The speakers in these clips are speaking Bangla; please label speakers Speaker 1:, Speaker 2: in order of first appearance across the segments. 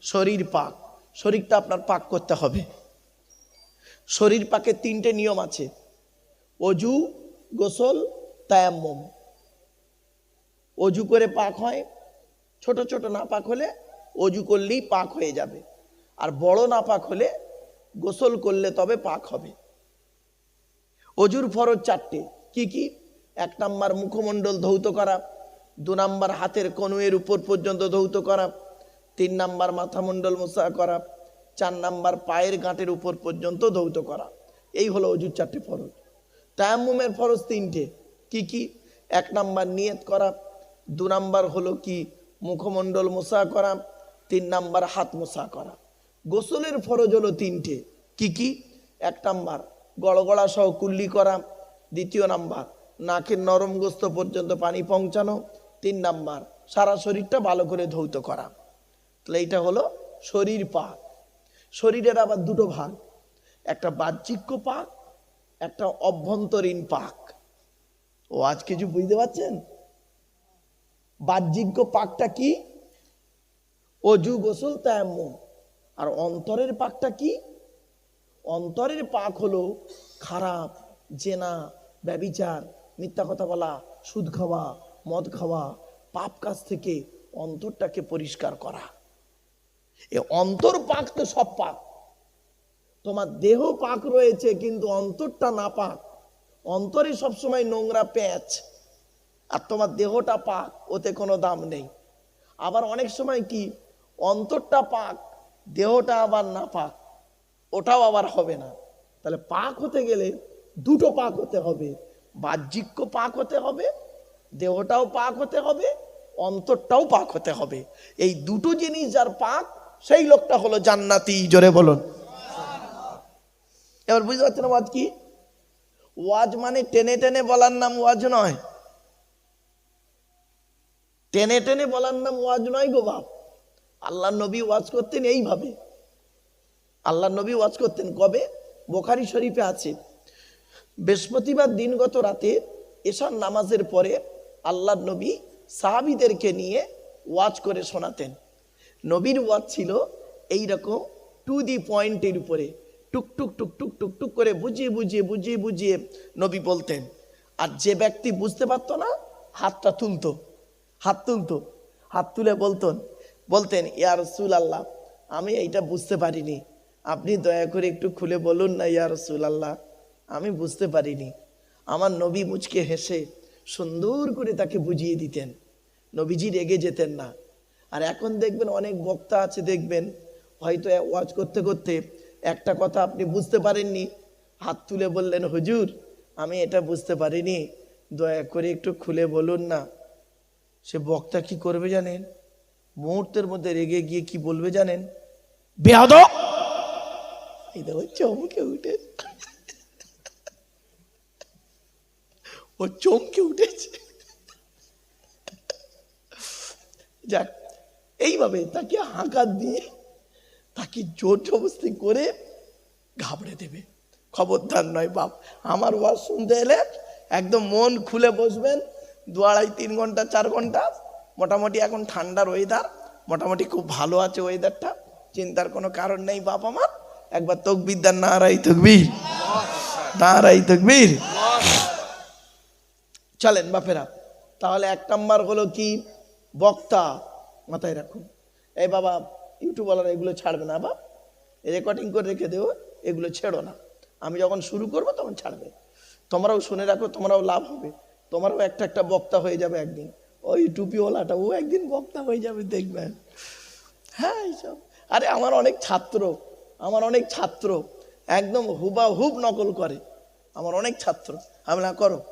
Speaker 1: শরীর পাক। শরীরটা আপনার পাক করতে হবে। শরীর পাকের তিনটে নিয়ম আছে। অজু, গোসল, তায়াম্মম। অজু করে পাক হয়। ছোট ছোট না পাক হলে অজু করলেই পাক হয়ে যাবে। আর বড় না পাক হলে গোসল করলে তবে পাক হবে। অজুর ফরজ চারটে। কি কি? এক নাম্বার মুখমণ্ডল ধৌত করা। দু নাম্বার হাতের কনুয়ের উপর পর্যন্ত ধৌত করা। তিন নাম্বার মাথামণ্ডল মোসা করা, চার নাম্বার পায়ের গাঁটের উপর পর্যন্ত ধৌত করা। এই হলো অজুর চারটে ফরজ। তায়াম্মুমের ফরজ তিনটে। কি কি? এক নাম্বার নিয়ত করা, দু নাম্বার হলো কি? মুখমণ্ডল মোসা করা, তিন নাম্বার হাত মোসা করা। গোসলের ফরজ হলো তিনটে। কি কি? এক নাম্বার গড়গড়া সহ কুল্লি করা, দ্বিতীয় নাম্বার নাকের নরম গোস্ত পর্যন্ত পানি পৌঁছানো, তিন নাম্বার সারা শরীরটা ভালো করে ধৌত করা। তাহলে এইটা হলো শরীর পাক। শরীরের আবার দুটো ভাগ, একটা বাহ্যিক পাক, একটা অভ্যন্তরীণ পাক। ও আজ কিছু বুঝতে পারছেন? বাহ্যিক পাকটা কি? অজু গোসল তায়াম্মুম। আর অন্তরের পাকটা কি? অন্তরের পাক হলো খারাপ, জেনা, ব্যবিচার, মিথ্যা কথা বলা, সুদ খাওয়া, মদ খাওয়া, পাপ কাজ থেকে অন্তরটাকে পরিষ্কার করা। এ অন্তর পাক তো সব পাক। তোমার দেহ পাক রয়েছে, কিন্তু অন্তরটা না পাক। অন্তরে সবসময় নোংরা প্যাঁচ, আর তোমার দেহটা পাক, ওতে কোনো দাম নেই। আবার অনেক সময় কি, অন্তরটা পাক, দেহটা আবার না পাক, ওটাও আবার হবে না। তাহলে পাক হতে গেলে দুটো পাক হতে হবে বাহ্যিক পাক হতে হবে, দেহটাও পাক হতে হবে, অন্তরটাও পাক হতে হবে। এই দুটো জিনিস যার পাক সেই লোকটা হলো জান্নাতি, জোরে বলুন। এবার বুঝতে পারছেন ওয়াজ কি? ওয়াজ মানে টেনে টেনে বলার নাম ওয়াজ নয়। টেনে টেনে বলার নাম ওয়াজ নয় গো বাপ। আল্লাহ নবী ওয়াজ করতেন এইভাবে। আল্লাহ নবী ওয়াজ করতেন কবে? বোখারি শরীফে আছে। বৃহস্পতিবার দিনগত রাতে এশার নামাজের পরে আল্লাহ নবী সাহাবিদেরকে নিয়ে ওয়াজ করে শোনাতেন। নবীর ওয়াজ ছিল এই রকম টু দি পয়েন্টের উপরে। টুক টুক টুক টুক টুক টুক করে বুঝিয়ে বুঝিয়ে বুঝিয়ে বুঝিয়ে নবী বলতেন। আর যে ব্যক্তি বুঝতে পারতো না, হাতটা তুলতো। হাত তুলতো। হাত তুলে বলতেন বলতেন, ইয়া রসুল আল্লাহ আমি এইটা বুঝতে পারিনি। আপনি দয়া করে একটু খুলে বলুন না, ইয়া রসুল আল্লাহ আমি বুঝতে পারিনি। আমার নবী মুচকে হেসে সুন্দর করে তাকে বুঝিয়ে দিতেন। নবীজি রেগে যেতেন না। আর এখন দেখবেন অনেক বক্তা আছে দেখবেন, হয়তো ওয়াজ করতে করতে একটা কথা আপনি বুঝতে পারেননি, হাত তুলে বললেন, হুজুর, আমি এটা বুঝতে পারিনি, দয়া করে একটু খুলে বলুন না। সে বক্তা কি করবে জানেন? মুহূর্তের মধ্যে রেগে গিয়ে কি বলবে জানেন? দেখো, চমকে উঠে। ও চমকে উঠেছে। যাক এইভাবে তাকে হাঁকা দিয়ে তাকে জোর জবস্তি করে ঘাবড়ে দেবে। খবরদার নয় বাপ, আমার ওয়াজ শুনতে এলে একদম মন খুলে বসবেন। দু আড়াই, তিন ঘণ্টা, চার ঘণ্টা, মোটামুটি এখন ঠান্ডার ওয়েদার মোটামুটি খুব ভালো আছে ওয়েদারটা চিন্তার কোনো কারণ নেই বাপ আমার। একবার তকবির না রাই তকবির না রাই তকবির। চলেন বাপেরা, তাহলে এক নাম্বার হলো কি? বক্তা মাথায় রাখুন এই বাবা ইউটিউবওয়ালারা এগুলো ছাড়বে না, বাপ। রেকর্ডিং করে রেখে দেবো এগুলো ছেড়ো না। আমি যখন শুরু করব, তখন ছাড়বে। তোমরাও শুনে রাখো, তোমরাও লাভ হবে। তোমারও একটা একটা বক্তা হয়ে যাবে একদিন। ওই টুপিওয়ালাটা, ও একদিন বক্তা হয়ে যাবে দেখবেন হ্যাঁ এইসব। আরে, আমার অনেক ছাত্র, আমার অনেক ছাত্র একদম হুবা হুব নকল করে। আমার অনেক ছাত্র। আমি না করো।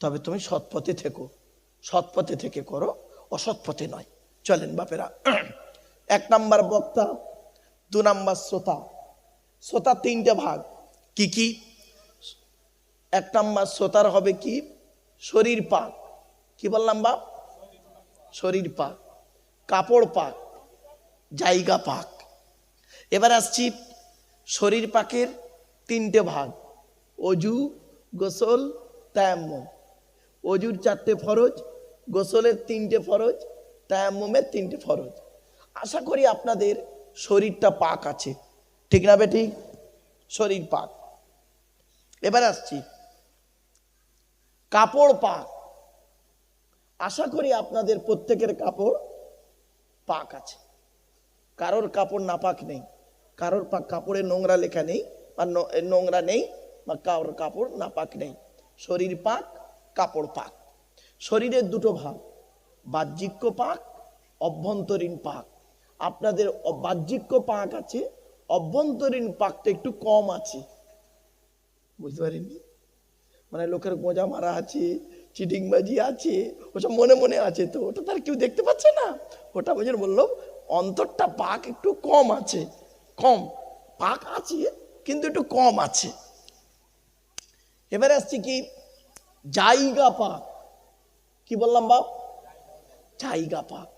Speaker 1: তবে তুমি সৎপথে থেকো। সৎপথে থেকে করো, অসৎ পথে নয়। চলেন বাপেরা। এক নাম্বার বক্তা, দু নাম্বার শ্রোতা। শ্রোতা তিনটে ভাগ। কি কি? এক নাম্বার শ্রোতার হবে কি? শরীর পাক। কি বললাম বাপ? শরীর পাক। কাপড় পাক। জায়গা পাক। এবার আসছি শরীর পাকের তিনটে ভাগ। অজু, গোসল, তায়াম্মম। অজুর চারটে ফরজ, গোসলের তিনটে ফরজ তায়াম্মমের তিনটি ফরজ। আশা করি আপনাদের শরীরটা পাক আছে। ঠিক না বেটি? শরীর পাক। এবার আসছি। কাপড় পাক। আশা করি আপনাদের প্রত্যেকের কাপড় পাক আছে। কারোর কাপড় নাপাক নেই। কারোর পাক কাপড়ে নোংরা লেখা নেই বা নোংরা নেই বা কারোর কাপড় নাপাক নেই। শরীর পাক, কাপড় পাক। শরীরের দুটো ভাগ। বাহ্যিক পাক, অভ্যন্তরীণ পাক। আপনাদের অ- বাহ্যিক পাক আছে, অভ্যন্তরীণ পাকটা একটু কম আছে। বুঝতে পারেননি মানে লোকের গোঁজা মারা আছে, চিটিংবাজি আছে, ওসব মনে মনে আছে তো, ওটা তার কেউ দেখতে পাচ্ছে না। ওটা জন্য বলল অন্তরটা পাক একটু কম আছে, কম। পাক আছে, কিন্তু একটু কম আছে। এবারে আসছি কি? জায়গা পাক। কি বললাম বাপ? জায়গা পাক।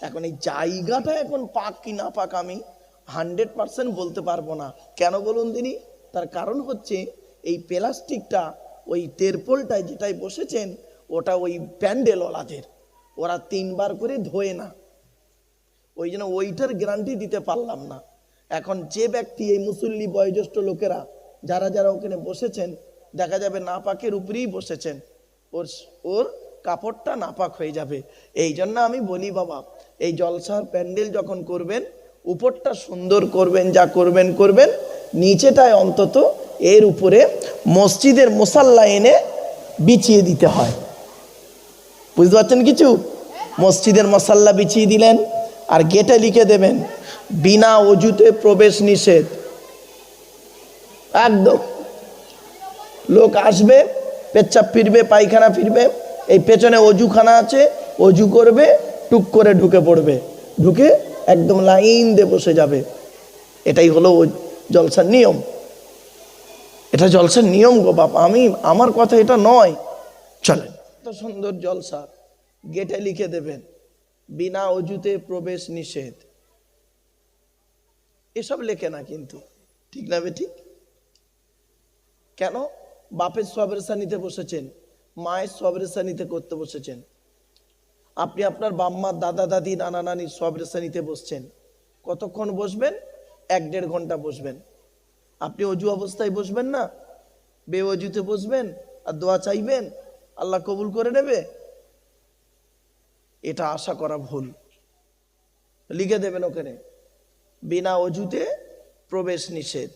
Speaker 1: এখন এই জায়গাটা এখন পাক কি না পাক আমি হান্ড্রেড পার্সেন্ট বলতে পারব না। কেন বলুন তিনি? তার কারণ হচ্ছে এই প্লাস্টিকটা ওই তেরপোলটায় যেটাই বসেছেন, ওটা ওই প্যান্ডেলওয়ালাদের। ওরা তিনবার করে ধোয়ে না। ওই জন্য ওইটার গ্যারান্টি দিতে পারলাম না। এখন যে ব্যক্তি, এই মুসল্লি বয়োজ্যেষ্ঠ লোকেরা, যারা যারা ওখানে বসেছেন, দেখা যাবে না পাকের উপরেই বসেছেন। ওর ওর কাপড়টা নাপাক হয়ে যাবে। এই জন্য আমি বলি, বাবা, এই জলসার প্যান্ডেল যখন করবেন, উপরটা সুন্দর করবেন, যা করবেন করবেন, নিচেটায় অন্তত এর উপরে মসজিদের মোসাল্লা এনে বিছিয়ে দিতে হয়। বুঝতে পারছেন কিছু? মসজিদের মশাল্লা বিছিয়ে দিলেন, আর গেটে লিখে দেবেন, বিনা অজুতে প্রবেশ নিষেধ। একদম। লোক আসবে, পেচ্ছাপ ফিরবে, পায়খানা ফিরবে এই পেছনে অজুখানা আছে, অজু করবে, টুক করে ঢুকে পড়বে। ঢুকে একদম লাইন দিয়ে বসে যাবে। এটাই হলো জলসার নিয়ম। এটা জলসার নিয়ম গো বাবা আমি, আমার কথা এটা নয়। চলেন। এত সুন্দর জলসা, গেটে লিখে দেবেন, বিনা অজুতে প্রবেশ নিষেধ। এসব লেখে না কিন্তু, ঠিক না বে ঠিক? কেন? বাপের সবের সানিতে বসেছেন। মায়ের সবের সানিতে করতে বসেছেন। আপনি আপনার বাম্মা দাদা, দাদি, নানা, নানি সবের সানিতে বসছেন। কতক্ষণ বসবেন? এক দেড় ঘণ্টা বসবেন। আপনি অজু অবস্থায় বসবেন না? বে অজুতে বসবেন আর দোয়া চাইবেন? আল্লাহ কবুল করে নেবে? এটা আশা করা ভুল। লিখে দেবেন ওখানে, বিনা অজুতে প্রবেশ নিষেধ।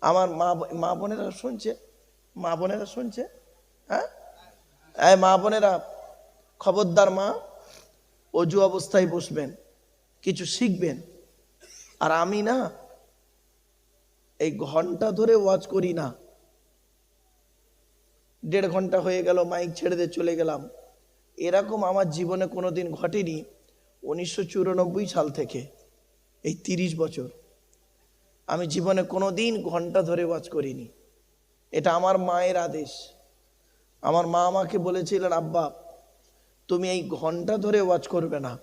Speaker 1: আমার মা মা বোনেরা শুনছে? মা বোনেরা শুনছে? হ্যাঁ? এই মা বোনেরা, খবরদার মা, অজু অবস্থায় বসবেন, কিছু শিখবেন। আর আমি না, এই ঘণ্টা ধরে ওয়াচ করি না। দেড় ঘণ্টা হয়ে গেল, মাইক ছেড়ে দিয়ে চলে গেলাম। এরকম আমার জীবনে কোনোদিন ঘটেনি উনিশশো চুরানব্বই সাল থেকে, এই তিরিশ বছর। আমি জীবনে কোনো দিন ঘণ্টা ধরে ওয়াচ করিনি। এটা আমার মায়ের আদেশ। আমার মা আমাকে বলেছিলেন, আব্বা, তুমি এই ঘণ্টা ধরে ওয়াচ করবে না।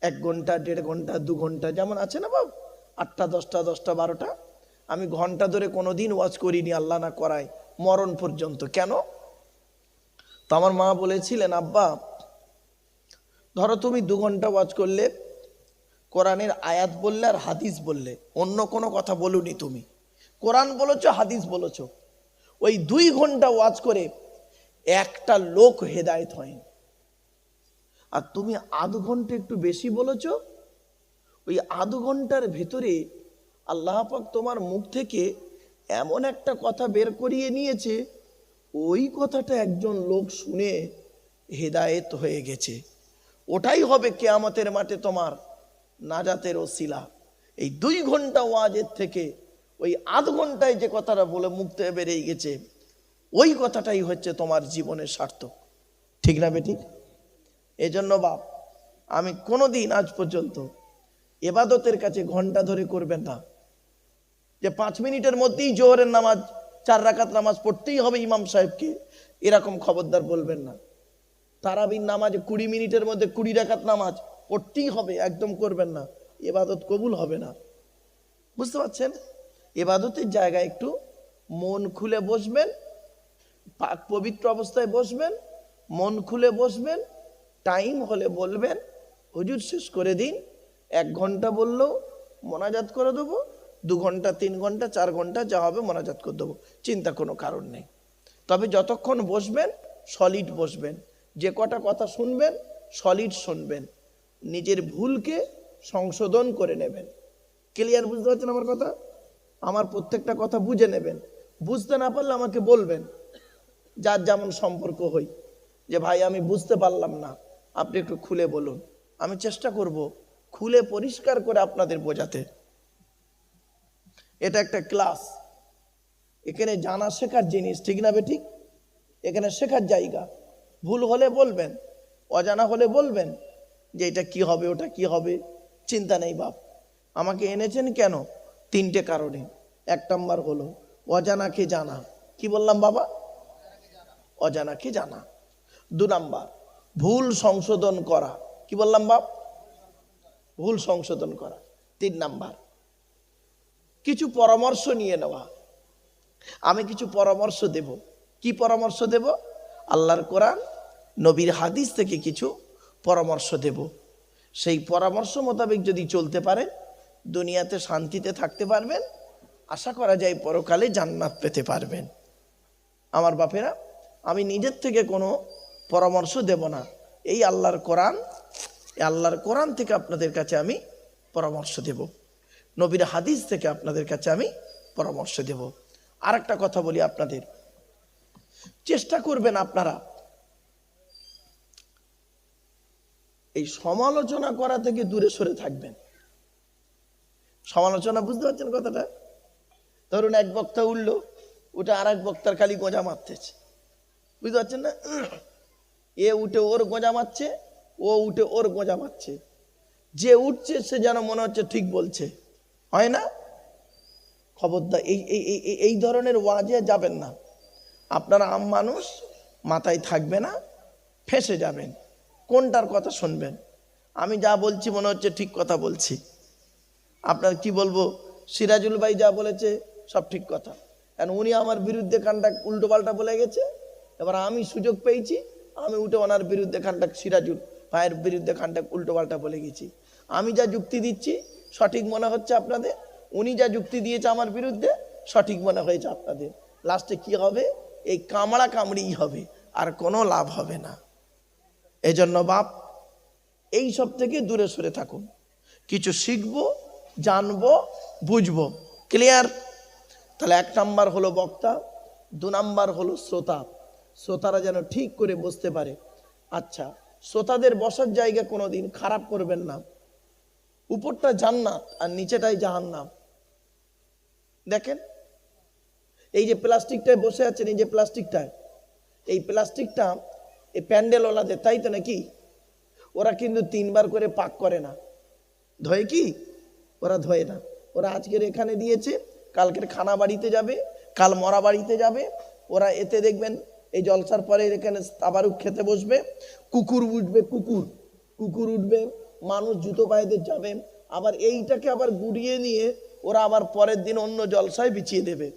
Speaker 1: এক ঘণ্টা, দেড় ঘণ্টা, দু ঘণ্টা, যেমন আছে না বাবু আটটা, দশটা দশটা, বারোটা। আমি ঘণ্টা ধরে কোনো দিন ওয়াচ করিনি, আল্লাহ না করায়, মরণ পর্যন্ত। কেন? তো আমার মা বলেছিলেন, আব্বা, ধরো তুমি দু ঘণ্টা ওয়াচ করলে, কোরআনের আয়াত বললে আর হাদিস বললে, অন্য কোনো কথা বলুনি তুমি। কোরআন বলেছ, হাদিস বলেছ। ওই দুই ঘণ্টা ওয়াচ করে একটা লোক হেদায়েত হয়নি। আর তুমি আধ ঘণ্টা একটু বেশি বলেছ, ওই আধ ঘণ্টার ভেতরে আল্লাহ পাক তোমার মুখ থেকে এমন একটা কথা বের করিয়ে নিয়েছে, ওই কথাটা একজন লোক শুনে হেদায়েত হয়ে গেছে। ওটাই হবে কেয়ামতের মাঠে তোমার নাজাতের ওসিলা। এই দুই ঘণ্টা ওয়াজের থেকে ওই আধ ঘন্টায় যে কথাটা বলে থেকে বেরিয়ে গেছে, ওই কথাটাই হচ্ছে তোমার জীবনের সার্থক। ঠিক না বেঠিক এজন্য বাপ, আমি কোনোদিন আজ পর্যন্ত এবাদতের কাছে ঘণ্টা ধরে করবেন না। যে পাঁচ মিনিটের মধ্যেই জোহরের নামাজ, চার রাকাত নামাজ পড়তেই হবে ইমাম সাহেবকে, এরকম খবরদার বলবেন না। তারাবির নামাজ কুড়ি মিনিটের মধ্যে কুড়ি রাকাত নামাজ পড়তেই হবে, একদম করবেন না। এবাদত কবুল হবে না। বুঝতে পারছেন? এবাদতের জায়গায় একটু মন খুলে বসবেন, পাক পবিত্র অবস্থায় বসবেন, মন খুলে বসবেন, টাইম হলে বলবেন, হুজুর শেষ করে দিন, এক ঘণ্টা বললেও মোনাজাত করে দেবো, দু ঘণ্টা, তিন ঘণ্টা, চার ঘণ্টা যা হবে মোনাজাত করে দেবো, চিন্তা কোনো কারণ নেই। তবে যতক্ষণ বসবেন সলিড বসবেন, যে কটা কথা শুনবেন সলিড শুনবেন, নিজের ভুলকে সংশোধন করে নেবেন। ক্লিয়ার বুঝতে পারছেন আমার কথা? আমার প্রত্যেকটা কথা বুঝে নেবেন। বুঝতে না পারলে আমাকে বলবেন, যার যেমন সম্পর্ক হই, যে ভাই আমি বুঝতে পারলাম না, আপনি একটু খুলে বলুন। আমি চেষ্টা করব খুলে পরিষ্কার করে আপনাদের বোঝাতে। এটা একটা ক্লাস। এখানে জানা শেখার জিনিস, ঠিক না ঠিক? এখানে শেখার জায়গা। ভুল হলে বলবেন, অজানা হলে বলবেন, যে এটা কি হবে, ওটা কি হবে? চিন্তা নেই বাপ। আমাকে এনেছেন কেন? তিনটে কারণে। এক নম্বর হলো অজানাকে জানা? কি বললাম বাবা? অজানাকে জানা? দু নাম্বার, ভুল সংশোধন করা। কি বললাম বাপ? ভুল সংশোধন করা। তিন নাম্বার, কিছু পরামর্শ নিয়ে নেওয়া। আমি কিছু পরামর্শ দেব। কি পরামর্শ দেব? আল্লাহর কোরআন, নবীর হাদিস থেকে কিছু পরামর্শ দেব। সেই পরামর্শ মোতাবেক যদি চলতে পারেন দুনিয়াতে শান্তিতে থাকতে পারবেন। আশা করা যায় পরকালে জান্নাত পেতে পারবেন। আমার বাপেরা, আমি নিজের থেকে কোনো পরামর্শ দেব না। এই আল্লাহর কোরআন, এই আল্লাহর কোরআন থেকে আপনাদের কাছে আমি পরামর্শ দেব। নবীর হাদিস থেকে আপনাদের কাছে আমি পরামর্শ দেব। আর একটা কথা বলি আপনাদের। চেষ্টা করবেন আপনারা এই সমালোচনা করা থেকে দূরে সরে থাকবেন। সমালোচনা, বুঝতে পারছেন কথাটা? ধরুন এক বক্তা উঠল ওটা আর এক বক্তার খালি গোঁজা মারতেছে। বুঝতে পারছেন না? এ উঠে ওর গোঁজা মারছে, ও উঠে ওর গোঁজা মারছে। যে উঠছে, সে যেন মনে হচ্ছে ঠিক বলছে। হয় না? খবরদার, এই এই, এই- এই- এই ধরনের ওয়াজে যাবেন না। আপনারা আম মানুষ, মাথায় থাকবে না, ফেসে যাবেন। কোনটার কথা শুনবেন? আমি যা বলছি মনে হচ্ছে ঠিক কথা বলছি। আপনার কি বলব? সিরাজুল ভাই যা বলেছে, সব ঠিক কথা। কারণ উনি আমার বিরুদ্ধে কানটা উল্টো পাল্টা বলে গেছে। এবার আমি সুযোগ পেয়েছি, আমি উঠে ওনার বিরুদ্ধে খানটা সিরাজুল ভাইয়ের বিরুদ্ধে খানটা উল্টো পাল্টা বলে গেছি। আমি যা যুক্তি দিচ্ছি, সঠিক মনে হচ্ছে আপনাদের? উনি যা যুক্তি দিয়েছে আমার বিরুদ্ধে, সঠিক মনে হয়েছে আপনাদের। লাস্টে কি হবে? এই কামড়া কামড়িই হবে, আর কোনো লাভ হবে না। এজন্য বাপ, এই সব থেকে দূরে সরে থাকুন। কিছু শিখব জানব, বুঝব। ক্লিয়ার তাহলে এক নাম্বার হলো বক্তা, দু নাম্বার হলো শ্রোতা। শ্রোতারা যেন ঠিক করে বসতে পারে। আচ্ছা শ্রোতাদের বসার জায়গা কোনোদিন খারাপ করবেন না। উপরটা জান্নাত আর নিচেটাই জাহান্নাম। দেখেন? এই যে প্লাস্টিকটায় বসে আছেন, এই যে প্লাস্টিকটায়। এই প্লাস্টিকটা এই প্যান্ডেলওয়ালাদের, তাই তো নাকি? ওরা কিন্তু তিনবার করে পাক করে না। ধোয় কি? ওরা ধোয় না। ওরা আজকের এখানে দিয়েছে, কালকের খানা বাড়িতে যাবে, কাল মরা বাড়িতে যাবে। ওরা এতে দেখবেন, এই জলসার পরে এখানে আবারও খেতে বসবে। কুকুর উঠবে, কুকুর। কুকুর উঠবে, মানুষ জুতো পায়েদের যাবে। আবার এইটাকে আবার গুড়িয়ে নিয়ে ওরা আবার পরের দিন অন্য জলসায় বিছিয়ে দেবে।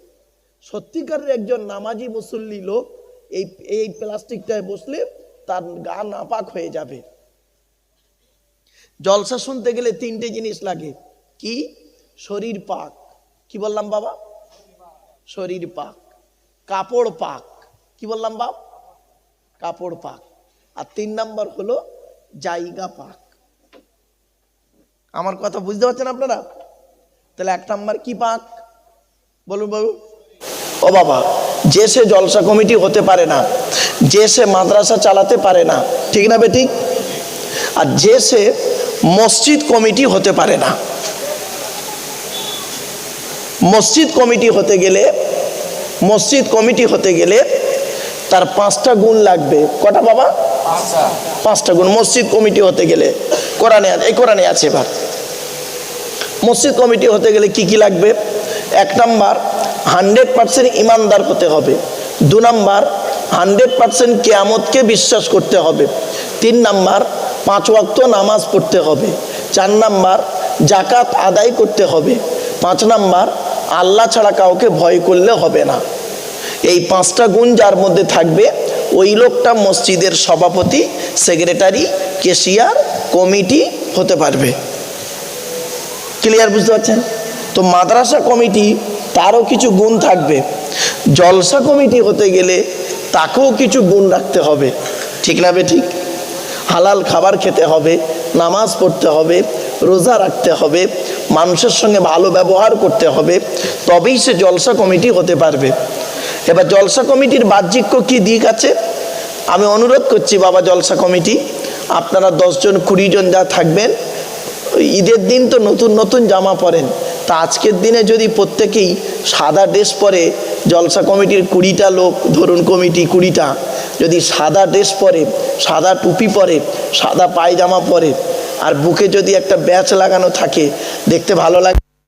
Speaker 1: সত্যিকারের একজন নামাজি মুসল্লি লোক এই এই প্লাস্টিকটায় বসলে তার গা নাপাক হয়ে যাবে। জলসা শুনতে গেলে তিনটে জিনিস লাগে। কি? শরীর পাক। কি বললাম বাবা? শরীর পাক। কাপড় পাক। কি বললাম বাপ? কাপড় পাক। আর তিন নাম্বার হলো জায়গা পাক। আমার কথা বুঝতে পারছেন আপনারা? তাহলে এক নাম্বার কি পাক? বলুন বাবু। ও বাবা, যে সে জলসা কমিটি হতে পারে না, যে সে মাদ্রাসা চালাতে পারে না, ঠিক না বেঠিক আর যে সে মসজিদ কমিটি হতে পারে না মসজিদ কমিটি হতে গেলে মসজিদ কমিটি হতে গেলে তার পাঁচটা গুণ লাগবে। কটা বাবা? পাঁচটা। গুণ। মসজিদ কমিটি হতে গেলে কোরআনে এই কোরআনে আছে এবার। মসজিদ কমিটি হতে গেলে কি কি লাগবে? এক নাম্বার হান্ড্রেড পার্সেন্ট ইমানদার হতে হবে। দু নাম্বার হান্ড্রেড পার্সেন্ট কেয়ামতকে বিশ্বাস করতে হবে। তিন নাম্বার পাঁচ ওয়াক্ত নামাজ পড়তে হবে। চার নাম্বার জাকাত আদায় করতে হবে। পাঁচ নাম্বার আল্লাহ ছাড়া কাউকে ভয় করলে হবে না। এই পাঁচটা গুণ যার মধ্যে থাকবে, ওই লোকটা মসজিদের সভাপতি সেক্রেটারি কেশিয়ার কমিটি হতে পারবে। ক্লিয়ার বুঝতে পারছেন? তো মাদ্রাসা কমিটি তারও কিছু গুণ থাকবে। জলসা কমিটি হতে গেলে তাকেও কিছু গুণ রাখতে হবে। ঠিক না বে ঠিক? হালাল খাবার খেতে হবে, নামাজ পড়তে হবে রোজা রাখতে হবে, মানুষের সঙ্গে ভালো ব্যবহার করতে হবে, তবেই সে জলসা কমিটি হতে পারবে। এবার জলসা কমিটির বাহ্যিক কি দিক আছে? আমি অনুরোধ করছি বাবা জলসা কমিটি, আপনারা দশজন কুড়ি জন যা থাকবেন ঈদের দিন তো নতুন নতুন জামা পরেন। তা আজকের দিনে যদি প্রত্যেকেই সাদা ড্রেস পরে জলসা কমিটির কুড়িটা লোক, ধরুন কমিটি কুড়িটা, যদি সাদা ড্রেস পরে, সাদা টুপি পরে, সাদা পায়জামা পরে আর বুকে যদি একটা ব্যাচ লাগানো থাকে দেখতে ভালো লাগে।